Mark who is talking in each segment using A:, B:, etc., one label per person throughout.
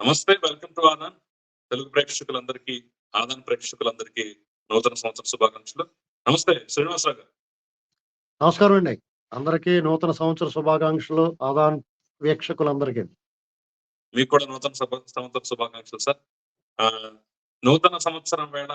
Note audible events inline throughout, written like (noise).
A: నమస్తే welcome to Aadan Telugu ప్రేక్షకులందరికీ ఆదాన్ ప్రేక్షకులందరికీ నూతన సంవత్సర శుభాకాంక్షలు. నమస్తే శ్రీనివాసరావు గారు.
B: నమస్కారం అండి. అందరికీ నూతన సంవత్సర శుభాకాంక్షలు ఆదాన్ వీక్షకులందరికీ
A: మీకు కూడా నూతన సంవత్సర శుభాకాంక్షలు సార్. నూతన సంవత్సరం వేళ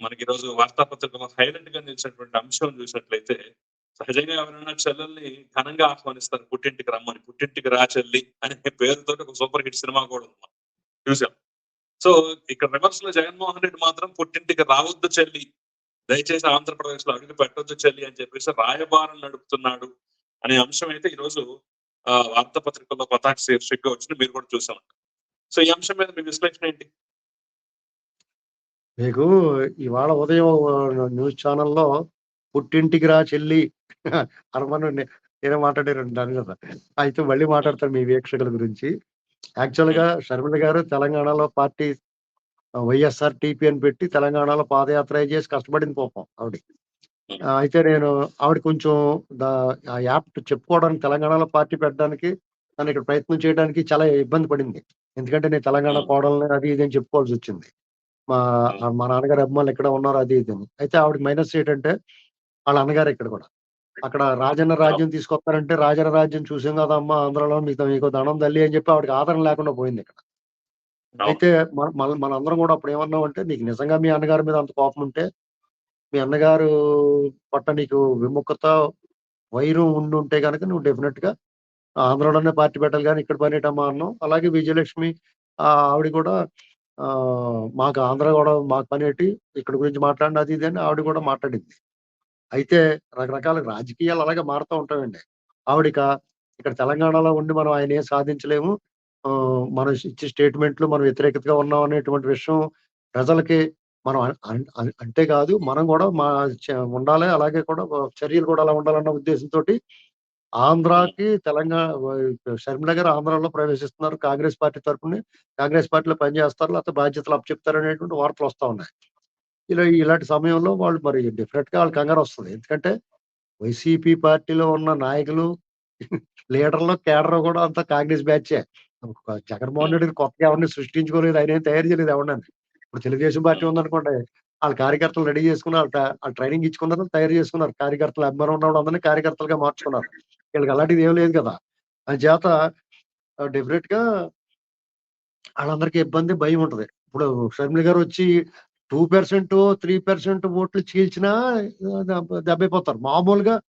A: మనకి ఈరోజు వార్తాపత్రికలో హైలైట్గా నిలిచినటువంటి అంశం చూసినట్లయితే సహజంగా ఎవరైనా చెల్లెల్ని ఘనంగా ఆహ్వానిస్తారు పుట్టింటికి రమ్మని పుట్టింటికి రా చెల్లి అనే పేరుతో ఒక సూపర్ హిట్ సినిమా కూడా ఉంది. చూసాం సో ఇక్కడ రివర్స్లో జగన్మోహన్ రెడ్డి మాత్రం పుట్టింటికి రావద్దు చెల్లి. దయచేసి ఆంధ్రప్రదేశ్లో అడుగు పెట్టొద్దు చెల్లి అని చెప్పేసి రాయబారం నడుపుతున్నాడు అనే అంశం అయితే ఈరోజు ఆ, వార్తాపత్రికల్లో పతాక శీర్షికగా వచ్చింది. మీరు కూడా చూసామంట సో ఈ అంశం మీద మీ విశ్లేషణ ఏంటి?
B: మీకు ఇవాళ ఉదయం న్యూస్ ఛానల్లో పుట్టింటికి రా చెల్లి. అనమని నే- నేనే మాట్లాడారు కదా. అయితే మళ్ళీ మాట్లాడతాను మీ వీక్షకుల గురించి. యాక్చువల్గా షర్మిల గారు తెలంగాణలో పార్టీ వైఎస్ఆర్ టీపీ అని పెట్టి తెలంగాణలో పాదయాత్ర చేసి కష్టపడింది పాపం ఆవిడ. అయితే నేను ఆవిడ కొంచెం దా- ఆ యాప్ చెప్పుకోవడానికి తెలంగాణలో పార్టీ పెట్టడానికి తను ఇక్కడ ప్రయత్నం చేయడానికి చాలా ఇబ్బంది పడింది. ఎందుకంటే నేను తెలంగాణ
A: Hmm.
B: కోడల్ని అది ఇది అని చెప్పుకోవాల్సి వచ్చింది. మా
A: Hmm.
B: మా నాన్నగారు అభిమానులు ఎక్కడ ఉన్నారు అది ఇది అని. అయితే ఆవిడకి మైనస్ ఏంటంటే వాళ్ళ అన్నగారు ఇక్కడ కూడా. అక్కడ రాజన్న రాజ్యం తీసుకొస్తారంటే రాజన్న రాజ్యం చూసాం కదమ్మా ఆంధ్రలో మీకు మీకు దండం తల్లి అని చెప్పి ఆవిడకి ఆదరణ లేకుండా పోయింది ఇక్కడ. అయితే మన మన- మనందరం కూడా అప్పుడు ఏమన్నాం అంటే నీకు నిజంగా మీ అన్నగారి మీద అంత కోపం ఉంటే మీ అన్నగారు పట్ల నీకు విముఖత వైరం ఉండి ఉంటే కనుక నువ్వు డెఫినెట్గా ఆంధ్రలోనే పార్టీ పెట్టాలి కానీ ఇక్కడ పనిటమ్మా అన్నాం. అలాగే విజయలక్ష్మి ఆ, ఆవిడ కూడా ఆ మాకు ఆంధ్ర కూడా మాకు పనేటి ఇక్కడ గురించి మాట్లాడిన అది ఇది అని ఆవిడ కూడా మాట్లాడింది. అయితే రకరకాల రాజకీయాలు అలాగే మారుతూ ఉంటాయండి. ఆవిడిక ఇక్కడ తెలంగాణలో ఉండి మనం ఆయన ఏం సాధించలేము. మనం ఇచ్చే స్టేట్మెంట్లు మనం వ్యతిరేకతగా ఉన్నాం అనేటువంటి విషయం ప్రజలకి మనం అన్- అంటే కాదు. మనం కూడా మా చ- ఉండాలి. అలాగే కూడా చర్యలు కూడా అలా ఉండాలన్న ఉద్దేశంతో ఆంధ్రాకి తెలంగాణ షర్మిల గారు ఆంధ్రాలో ప్రవేశిస్తున్నారు. కాంగ్రెస్ పార్టీ తరఫున కాంగ్రెస్ పార్టీలో పనిచేస్తారు. లేకపోతే బాధ్యతలు అప్పచెప్తారు అనేటువంటి వార్తలు వస్తూ ఉన్నాయి. ఇలా ఇలాంటి సమయంలో వాళ్ళు మరి డెఫినెట్గా వాళ్ళు కంగారు వస్తుంది. ఎందుకంటే వైసీపీ పార్టీలో ఉన్న నాయకులు లీడర్లు కేడర్ కూడా అంతా కాంగ్రెస్ బ్యాచే. జగన్మోహన్ రెడ్డి కొత్తగా ఎవరిని సృష్టించుకోలేదు ఆయన తయారు చేయలేదు ఎవరిని ఇప్పుడు తెలుగుదేశం పార్టీ ఉందనుకోండి వాళ్ళ కార్యకర్తలు రెడీ చేసుకున్నారు వాళ్ళ వాళ్ళ ట్రైనింగ్ ఇచ్చుకున్నారు తయారు చేసుకున్నారు. కార్యకర్తలు అభిమానం ఉన్నప్పుడు అందరినీ కార్యకర్తలుగా మార్చుకున్నారు. వీళ్ళకి అలాంటిది ఏం లేదు కదా. అని చేత డెఫినెట్గా వాళ్ళందరికీ ఇబ్బంది భయం ఉంటది. ఇప్పుడు షర్మిల గారు వచ్చి టూ పర్సెంట్ త్రీ పర్సెంట్ ఓట్లు చీల్చినా దెబ్బ- దెబ్బైపోతారు. మామూలుగా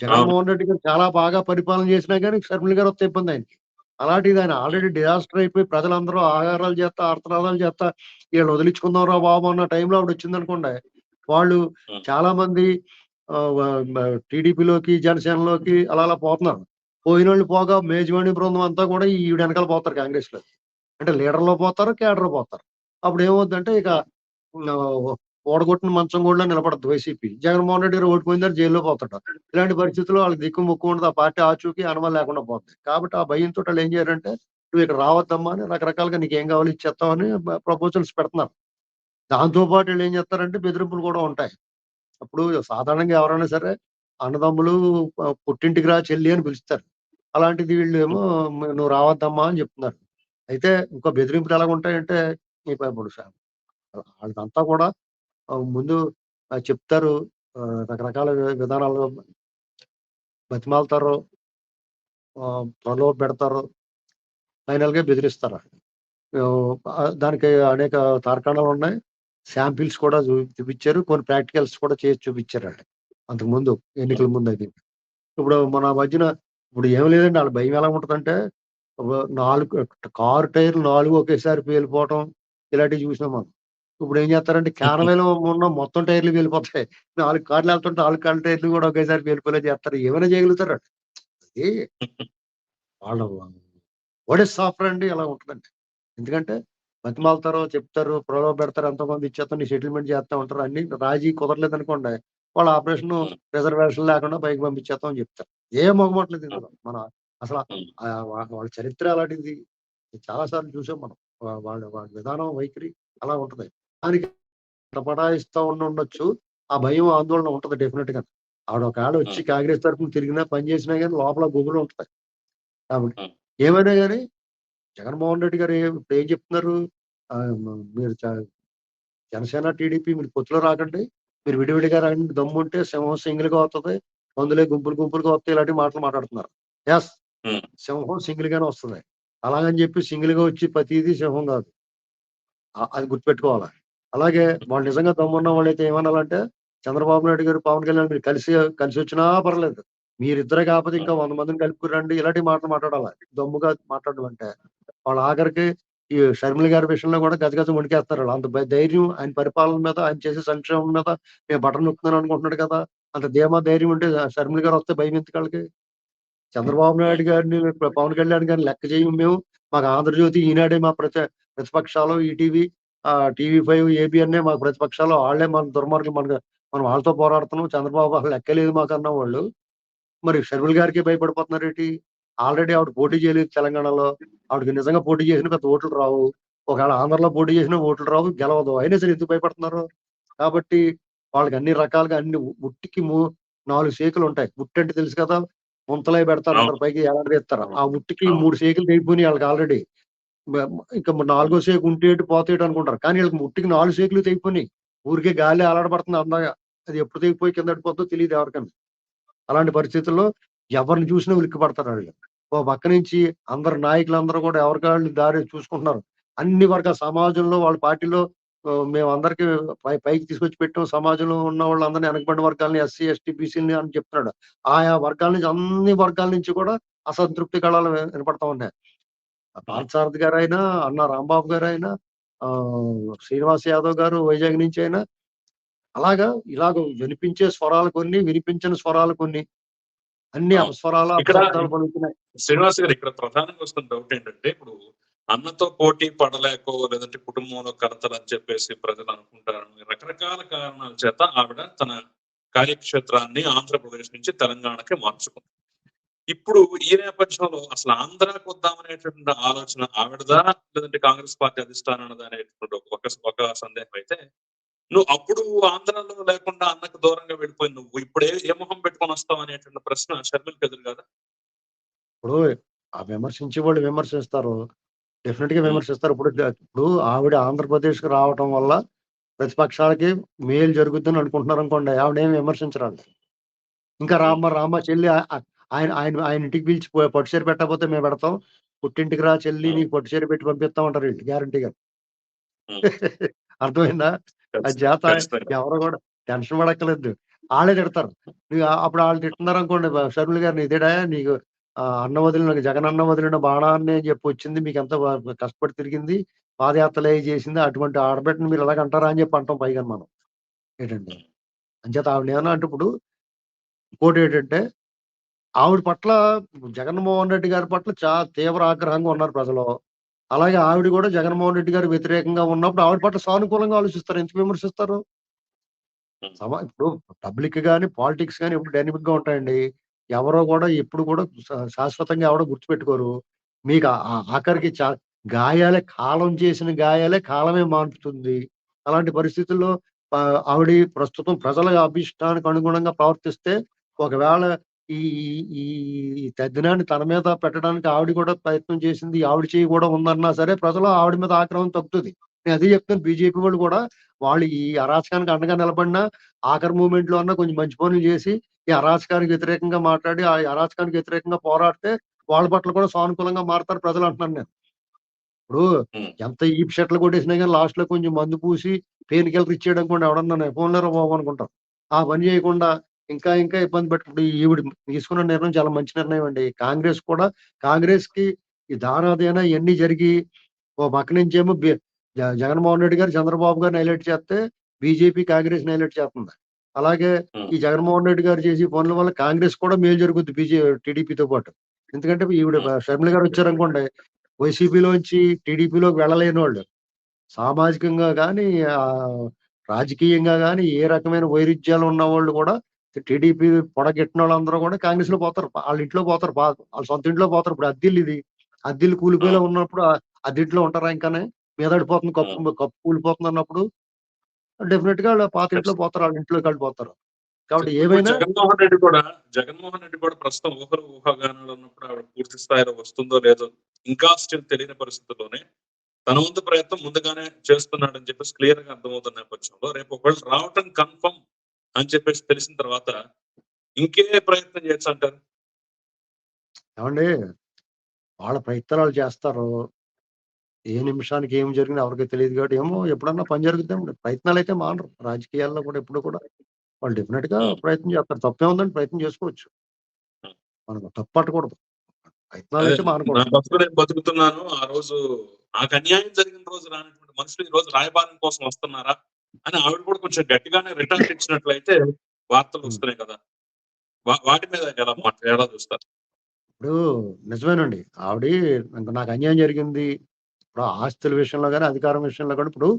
B: జగన్మోహన్ రెడ్డి గారు చాలా బాగా పరిపాలన చేసినా కానీ షర్మిల గారు వస్తే ఇబ్బంది ఆయనకి. అలాంటిది ఆయన ఆల్రెడీ డిజాస్టర్ అయిపోయి ప్రజలందరూ ఆహారాలు చేస్తా ఆర్తనాదాలు చేస్తా వీళ్ళు వదిలించుకుందాం రా బాబు అన్న టైంలో ఆవిడ వచ్చింది అనుకోండి. వాళ్ళు. చాలా మంది టీడీపీలోకి జనసేనలోకి అలా అలా పోతున్నారు. పోయిన వాళ్ళు పోగా మేజవాణి బృందం అంతా కూడా ఈ వెనకాల పోతారు కాంగ్రెస్లో అంటే లీడర్లో పోతారు కేడర్ పోతారు. అప్పుడు ఏమవుద్దంటే ఇక ఓడగొట్టిన మంచం కూడా నిలబడద్దు వైసీపీ. జగన్మోహన్ రెడ్డి గారు ఓడిపోయిందారు జైల్లో పోతాడు. ఇలాంటి పరిస్థితుల్లో వాళ్ళకి దిక్కు ముక్కు ఉండదు. ఆ పార్టీ ఆచూకీ అనుమతి లేకుండా పోతుంది కాబట్టి ఆ భయంతో వాళ్ళు ఏం చేయారంటే నువ్వు ఇక్కడ రావద్దమ్మా అని రకరకాలుగా నీకు ఏం కావాలి ఇచ్చేస్తామని ప్రపోజల్స్ పెడుతున్నారు. దాంతో పాటు వీళ్ళు ఏం చేస్తారంటే బెదిరింపులు కూడా ఉంటాయి. అప్పుడు సాధారణంగా ఎవరైనా సరే అన్నదమ్ములు పుట్టింటికి రా చెల్లి అని పిలుస్తారు. అలాంటిది వీళ్ళు ఏమో నువ్వు రావద్దమ్మా అని చెప్తున్నారు. అయితే ఇంకో బెదిరింపులు ఎలా ఉంటాయంటే నీ ప- ఇప్పుడు వాళ్ళంతా వాళ్ళదంతా కూడా ముందు చెప్తారు. రకరకాల విధానాలు బతిమాలుతారు. ఆ, ప్రలోభ పెడతారు. ఫైనల్గా బెదిరిస్తారు దానికి అనేక తార్కాణాలు ఉన్నాయి. శాంపిల్స్ కూడా చూపించారు. కొన్ని ప్రాక్టికల్స్ కూడా చేసి చూపించారు అండి అంతకు ముందు ఎన్నికల ముందు అది. ఇప్పుడు మన మధ్యన ఇప్పుడు ఏం లేదండి. వాళ్ళ భయం ఎలా ఉంటుందంటే నాలుగు కారు టైర్లు నాలుగు ఒకేసారి పేలిపోవటం ఇలాంటివి చూసినాం మనం. ఇప్పుడు ఏం చేస్తారంటే క్యానవేలో ఉన్న మొత్తం టైర్లు వెళ్ళిపోతాయి నాలుగు కార్లు వెళ్తుంటే నాలుగు కార్ల టైర్లు కూడా ఒకేసారి పేలిపోలే చేస్తారు. ఏమైనా చేయగలుగుతారు? అది వాళ్ళ సాఫ్ట్వేర్ అండి అలా ఉంటుందండి. ఎందుకంటే బతిమాలుతారో చెప్తారు ప్రలోభ పెడతారు ఎంతమంది ఇచ్చేస్తాం నీ సెటిల్మెంట్ చేస్తా ఉంటారు అన్ని రాజీ కుదరలేదు అనుకోండి వాళ్ళ ఆపరేషన్ రిజర్వేషన్ లేకుండా పైకి పంపించేస్తాం అని చెప్తారు. ఏ మొగమట్లేదు ఇందులో. మన అసలు వాళ్ళ చరిత్ర అలాంటిది. చాలా సార్లు చూసాం మనం. వాళ్ళ వాళ్ళ విధానం వైఖరి అలా ఉంటది. దానికి పటాయిస్తా ఉండి ఉండొచ్చు ఆ భయం ఆందోళన ఉంటది డెఫినెట్గా ఆవిడ ఒక ఆడ వచ్చి కాంగ్రెస్ తరఫున తిరిగినా పని చేసినా కానీ లోపల గుబులు ఉంటది. కాబట్టి. ఏమైనా కానీ జగన్మోహన్ రెడ్డి గారు ఇప్పుడు ఏం చెప్తున్నారు? మీరు జనసేన టీడీపీ మీరు పొత్తులో రాకండి మీరు విడివిడిగా రండి దమ్ము ఉంటే సింహం సింగిల్గా వస్తుంది మందులే గుంపులు గుంపులుగా వస్తాయి ఇలాంటి మాటలు మాట్లాడుతున్నారు. ఎస్. సింహం సింగిల్ గానే వస్తుంది. అలాగని చెప్పి సింగిల్గా వచ్చి ప్రతిదీ సింహం కాదు. అది గుర్తుపెట్టుకోవాలి? అలాగే వాళ్ళు నిజంగా దమ్మున్న వాళ్ళైతే ఏమనాలంటే చంద్రబాబు నాయుడు గారు పవన్ కళ్యాణ్ మీరు కలిసి కలిసి వచ్చినా పర్లేదు. మీరిద్దరే కాకపోతే ఇంకా వంద మందిని కలుపుకురండి ఇలాంటి మాటలు మాట్లాడాలి? దమ్ముగా మాట్లాడడం అంటే. వాళ్ళ ఆఖరికి ఈ షర్మిల గారి విషయంలో కూడా గజగజ వణికేస్తారు వాళ్ళు. అంత ధైర్యం ఆయన పరిపాలన మీద ఆయన చేసే సంక్షేమం మీద నేను బటన్ నొక్కుతున్నాను అనుకుంటున్నాడు కదా. అంత ధీమా ధైర్యం ఉంటే షర్మిల గారు వస్తే భయం ఎందుకు చంద్రబాబు నాయుడు గారిని పవన్ కళ్యాణ్ గారిని లెక్క చేయము మేము. మాకు ఆంధ్రజ్యోతి ఈనాడే మా ప్రతి ప్రతిపక్షాలు ఈటీవీ టీవీ ఫైవ్ ఏబిఎన్ఏ మాకు ప్రతిపక్షాలు వాళ్ళే మన దుర్మార్గం మనకు మనం వాళ్ళతో పోరాడుతున్నాం. చంద్రబాబు అసలు లెక్కలేదు మాకు అన్న వాళ్ళు. మరి షర్మిల గారికి భయపడిపోతున్నారు ఏంటి? ఆల్రెడీ ఆవిడ పోటీ చేయలేదు తెలంగాణలో. ఆవిడకి నిజంగా పోటీ చేసిన పెద్ద ఓట్లు రావు. ఒకవేళ ఆంధ్రలో పోటీ చేసిన ఓట్లు రావు గెలవదు. అయినా సరే ఎందుకు భయపడుతున్నారు? కాబట్టి వాళ్ళకి అన్ని రకాలుగా అన్ని ఉట్టికి నాలుగు సేకులు ఉంటాయి. ఉట్టి అంటే తెలుసు కదా ముంతలై పెడతారు పైకి ఎలాడేస్తారు ఆ ఉట్టికి. మూడు సేకులు తెగిపోయినాయి వాళ్ళకి ఆల్రెడీ. ఇంకా నాలుగో సేకు ఉంటేటి పోతేటి అనుకుంటారు. కానీ వీళ్ళకి ముట్టికి నాలుగు సేకులు తెగిపోయినాయి. ఊరికే గాలి అలాడబడుతుంది అందాగా. అది ఎప్పుడు తెగిపోయి కింద పడిపోతుందో తెలియదు ఎవరికన్నా అలాంటి పరిస్థితుల్లో ఎవరిని చూసినా ఉలిక్కి పడతారు వాళ్ళు. ఓ పక్క నుంచి అందరు నాయకులందరూ కూడా ఎవరికాళ్ళు దారి చూసుకుంటున్నారు. అన్ని వర్గాల సమాజంలో వాళ్ళ పార్టీలో మేము అందరికి పై పైకి తీసుకొచ్చి పెట్టాం. సమాజంలో ఉన్న వాళ్ళందరినీ వెనకబడిన వర్గాలని ఎస్సీ ఎస్టీ బీసీని అని చెప్తున్నాడు. ఆయా వర్గాల నుంచి అన్ని వర్గాల నుంచి కూడా అసంతృప్తి కళలు వినపడతా ఉన్నాయి. పార్థసారథి గారు అయినా అన్న రాంబాబు గారు అయినా ఆ శ్రీనివాస్ యాదవ్ గారు వైజాగ్ నుంచి అయినా అలాగా ఇలాగ వినిపించే స్వరాలు కొన్ని వినిపించని స్వరాలు కొన్ని. అన్ని పలుకుతున్నాయి.
A: శ్రీనివాస్ గారు ఇక్కడ ప్రధానంగా వస్తున్న డౌట్ ఏంటంటే ఇప్పుడు అన్నతో పోటీ పడలేకో లేదంటే కుటుంబంలో కలతలు అని చెప్పేసి ప్రజలు అనుకుంటారని రకరకాల కారణాల చేత ఆవిడ తన కార్యక్షేత్రాన్ని ఆంధ్రప్రదేశ్ నుంచి తెలంగాణకి మార్చుకుంది. ఇప్పుడు ఈ నేపథ్యంలో అసలు ఆంధ్రాకు వద్దామనేటువంటి ఆలోచన ఆవిడదా? లేదంటే కాంగ్రెస్ పార్టీ అధిష్టానదా అనేటువంటి ఒక ఒక సందేహం అయితే నువ్వు అప్పుడు ఆంధ్రాలో లేకుండా అన్నకు దూరంగా వెళ్ళిపోయి నువ్వు ఇప్పుడు ఏ ఏ మొహం పెట్టుకొని వస్తావు అనేటువంటి ప్రశ్న షర్మిల్ ఎదురు కదా
B: ఇప్పుడు ఆ విమర్శించే వాళ్ళు విమర్శిస్తారు.
A: డెఫినెట్గా
B: విమర్శిస్తారు. ఇప్పుడు ఇప్పుడు ఆవిడ ఆంధ్రప్రదేశ్కు రావటం వల్ల ప్రతిపక్షాలకి మేలు జరుగుతుందని అనుకుంటున్నారు అనుకోండి. ఆవిడ ఏం విమర్శించరాదు. ఇంకా రామ రామ చెల్లి ఆయన ఆయన ఆయన ఇంటికి పిలిచి పో- పట్టు చీర పెట్టకపోతే మేము పెడతాం. పుట్టింటికి రా చెల్లి నీకు పట్టు చీర పెట్టి పంపిస్తాం అంటారు గ్యారంటీగా. (laughs) అర్థమైందా? చేత
A: ఖచ్చితంగా.
B: ఎవరు కూడా టెన్షన్ పడక్కలేదు వాళ్ళే తిడతారు. నువ్వు ఆ- అప్పుడు వాళ్ళు తిట్టున్నారు అనుకోండి షర్మిల గారిని ఇదేడా నీకు ఆ, అన్న వదిలిన జగన్ అన్న వదిలిన బాణాన్ని అని చెప్పి వచ్చింది మీకు ఎంత కష్టపడి తిరిగింది పాదయాత్రలు చేసింది అటువంటి ఆడబెట్టని మీరు ఎలాగ అంటారా అని చెప్పి అంటాం పైగా మనం. ఏంటండి అంచేత ఆవిడ ఏమన్నా అంటే ఇప్పుడు ఇంకోటి ఏంటంటే ఆవిడ పట్ల జగన్మోహన్ రెడ్డి గారి పట్ల చాలా తీవ్ర ఆగ్రహంగా ఉన్నారు ప్రజలు. అలాగే ఆవిడ కూడా జగన్మోహన్ రెడ్డి గారు వ్యతిరేకంగా ఉన్నప్పుడు ఆవిడ పట్ల సానుకూలంగా ఆలోచిస్తారు. ఎందుకు విమర్శిస్తారు? సమా ఇప్పుడు పబ్లిక్ గాని పాలిటిక్స్ గాని ఎప్పుడు డైనమిక్గా ఉంటాయండి. ఎవరో కూడా ఎప్పుడు కూడా శాశ్వతంగా ఎవడో గుర్తుపెట్టుకోరు. మీకు ఆఖరికి చా- గాయాలే కాలం చేసిన గాయాలే కాలమే మాన్పుతుంది. అలాంటి పరిస్థితుల్లో ఆవిడ ప్రస్తుతం ప్రజల అభిష్టానికి అనుగుణంగా ప్రవర్తిస్తే ఒకవేళ ఈ ఈ- తద్దినాన్ని తన మీద పెట్టడానికి ఆవిడ కూడా ప్రయత్నం చేసింది. ఆవిడ చేయి కూడా ఉందన్నా సరే ప్రజలు ఆవిడ మీద ఆక్రమణ తగ్గుతుంది. నేను అదే చెప్తాను బీజేపీ వాళ్ళు కూడా వాళ్ళు ఈ అరాచకానికి అండగా నిలబడినా ఆఖరి మూమెంట్లో అన్నా కొంచెం మంచి పనులు చేసి ఈ అరాచకానికి వ్యతిరేకంగా మాట్లాడి ఆ అరాచకానికి వ్యతిరేకంగా పోరాడితే వాళ్ళ పట్ల కూడా సానుకూలంగా మారుతారు ప్రజలు అంటున్నాను నేను. ఇప్పుడు. ఎంత ఈ షర్ట్లు కొట్టేసినా కానీ లాస్ట్లో కొంచెం మందు పూసి పెయిన్ కిల్లర్ ఇచ్చేయడం కూడా ఎవడన్నా ఫోన్లో బాబు అనుకుంటాం ఆ పని చేయకుండా ఇంకా ఇంకా ఇబ్బంది పెట్టుకుంటూ ఈవిడ తీసుకున్న నిర్ణయం చాలా మంచి నిర్ణయం అండి కాంగ్రెస్ కూడా కాంగ్రెస్కి ఈ దానాదేనా ఇవన్నీ జరిగి ఓ పక్క నుంచి ఏమో బి- జ- జగన్మోహన్ రెడ్డి గారు చంద్రబాబు గారిని హైలైట్ చేస్తే బీజేపీ కాంగ్రెస్ హైలైట్ చేస్తుంది అలాగే. ఈ జగన్మోహన్ రెడ్డి గారు చేసి పనుల వల్ల కాంగ్రెస్ కూడా మేలు జరుగుద్ది బీజే టీడీపీతో పాటు ఎందుకంటే ఈవిడ. షర్మిల గారు వచ్చారనుకోండి వైసీపీలోంచి టీడీపీలోకి వెళ్ళలేని వాళ్ళు సామాజికంగా కానీ రాజకీయంగా కానీ ఏ రకమైన వైరుధ్యాలు ఉన్న వాళ్ళు కూడా టీడీపీ పొడగెట్టిన వాళ్ళందరూ కూడా కాంగ్రెస్లో పోతారు. వాళ్ళ ఇంట్లో పోతారు. వాళ్ళ సొంత ఇంట్లో పోతారు. ఇప్పుడు అద్దిల్లు ఇది. అద్దిల్లు కూలిపోయేలా ఉన్నప్పుడు అద్దింట్లో ఉంటారా ఇంకానే? మీదడిపోతుంది కప్పు కప్పు కూలిపోతుంది అన్నప్పుడు డెఫినెట్గా వాళ్ళ పాత ఇంట్లో పోతారు. వాళ్ళ ఇంట్లోకి వెళ్ళిపోతారు కాబట్టి
A: ఇప్పుడు
B: ఏమైనా
A: జగన్మోహన్ రెడ్డి కూడా జగన్మోహన్ రెడ్డి కూడా ప్రస్తుతం ఊహలు ఊహాగానాలు ఉన్నప్పుడు ఆవిడ పూర్తి స్థాయిలో వస్తుందో లేదో ఇంకా స్టిల్ తెలియని పరిస్థితుల్లోనే తన వంతు ప్రయత్నం ముందుగానే చేస్తున్నాడని చెప్పేసి క్లియర్గా అర్థమవుతున్న నేపథ్యంలో రేపు ఒకవేళ రావటం కన్ఫర్మ్ అని చెప్పేసి తెలిసిన తర్వాత ఇంకే ప్రయత్నం చేయొచ్చు అంటారు?
B: ఏమండి? వాళ్ళ ప్రయత్నాలు చేస్తారు. ఏ నిమిషానికి ఏం జరిగింది ఎవరికి తెలియదు కాబట్టి ఏమో ఎప్పుడన్నా పని జరుగుతాయి ప్రయత్నాలు అయితే మానరు. రాజకీయాల్లో కూడా ఎప్పుడు కూడా వాళ్ళు డెఫినెట్గా ప్రయత్నం చేస్తారు. తప్పే ఉందని ప్రయత్నం చేసుకోవచ్చు. మనకు తప్పు పట్టకూడదు. ప్రయత్నాలు అయితే మానకూడదు.
A: బతుకు నేను బతుకుతున్నాను. ఆ రోజు నాకు అన్యాయం జరిగిన రోజు రానటువంటి మనుషులు ఈ రోజు రాయబారం కోసం వస్తున్నారా? అని ఆవిడ కూడా కొంచెం గట్టిగానే రిటర్న్ ఇచ్చినట్లయితే వార్తలు వస్తున్నాయి కదా. వాటి మీద ఎలా ఎలా చూస్తారు.
B: ఇప్పుడు నిజమేనండి. ఆవిడ నాకు అన్యాయం జరిగింది. ఇప్పుడు ఆస్తుల విషయంలో కానీ అధికారం విషయంలో కానీ ఇప్పుడు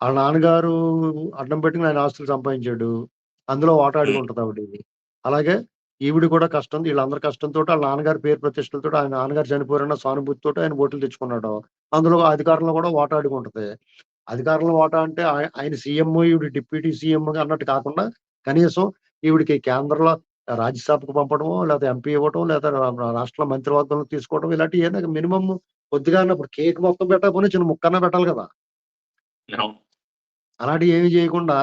B: వాళ్ళ నాన్నగారు అడ్డం పెట్టుకుని ఆయన ఆస్తులు సంపాదించాడు. అందులో వాటా అడిగి ఉంటుంది ఆవిడ అలాగే ఈవిడ కూడా కష్టం వీళ్ళందరి కష్టంతో వాళ్ళ నాన్నగారి పేరు ప్రతిష్టలతో ఆయన నాన్నగారు చనిపోయిన సానుభూతితో ఆయన ఓట్లు తెచ్చుకున్నాడు. అందులో అధికారంలో కూడా ఉంటుంది అధికారంలో వాటా అంటే ఆయ- ఆయన సీఎం ఈవిడ డిప్యూటీ సీఎం అన్నట్టు కాకుండా కనీసం ఈవిడికి కేంద్రంలో రాజ్యసభకు పంపడము లేదా ఎంపీ ఇవ్వటం లేదా రాష్ట్ర మంత్రివర్గంలో తీసుకోవడం ఇలాంటి ఏదైనా మినిమం కొద్దిగా ఇప్పుడు కేక్ మొత్తం పెట్టకపోయినా చిన్న ముక్కన్న పెట్టాలి కదా. అలాంటివి ఏమి చేయకుండా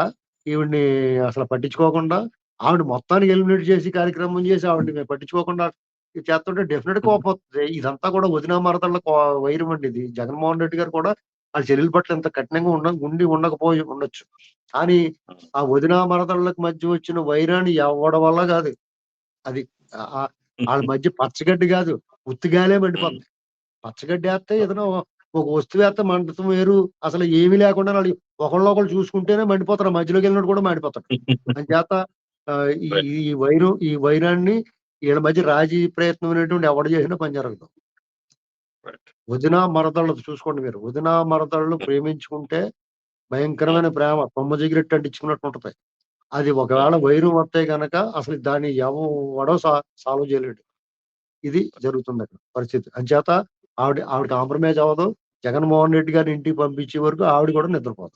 B: ఈవిడ్ని అసలు పట్టించుకోకుండా ఆవిడ మొత్తానికి ఎలిమినేట్ చేసి కార్యక్రమం చేసి ఆవిడని మేము పట్టించుకోకుండా చేస్తుంటే డెఫినెట్ కోపం ఇదంతా కూడా వదిన మరదళ్ళ వైరం అండి ఇది. జగన్మోహన్ రెడ్డి గారు కూడా వాళ్ళ చెల్లెల పట్ల ఇంత కఠినంగా ఉండ ఉండి ఉండకపోయి ఉండొచ్చు. కానీ ఆ వదిన మరదళ్ళకి మధ్య వచ్చిన వైరాన్ని ఎవడ వల్ల కాదు. అది ఆ- ఆ- వాళ్ళ (laughs) మధ్య పచ్చగడ్డి కాదు. ఉత్తిగాలే మండిపోతుంది పచ్చగడ్డి వేస్తే ఏదైనా ఒక- వస్తువు వేస్తే మండటం వేరు. అసలు ఏమీ లేకుండా వాళ్ళు ఒకళ్ళొకళ్ళు చూసుకుంటేనే మండిపోతారు. మధ్యలోకి వెళ్ళినట్టు కూడా మండిపోతారు అని చేత ఆ, (laughs) ఈ వైరు ఈ వైరాన్ని వీళ్ళ మధ్య రాజీ ప్రయత్నం అనేటువంటి ఎవడు చేసినా పని జరగదు. వదిన మరదళ్ళు చూసుకోండి మీరు. వదిన మరదళ్ళు ప్రేమించుకుంటే భయంకరమైన ప్రేమ కొమ్మ జిగిరెట్టు అంటించుకున్నట్టు ఉంటుంది. అది ఒకవేళ వైరం వస్తే గనక అసలు దాన్ని ఎవడో సాల్వ్ చేయలేడు. ఇది జరుగుతుంది అక్కడ పరిస్థితి. అంచేత ఆవిడ ఆవిడ కాంప్రమైజ్ అవ్వదు. జగన్మోహన్ రెడ్డి గారి ఇంటికి పంపించే వరకు ఆవిడ కూడా నిద్రపోదు.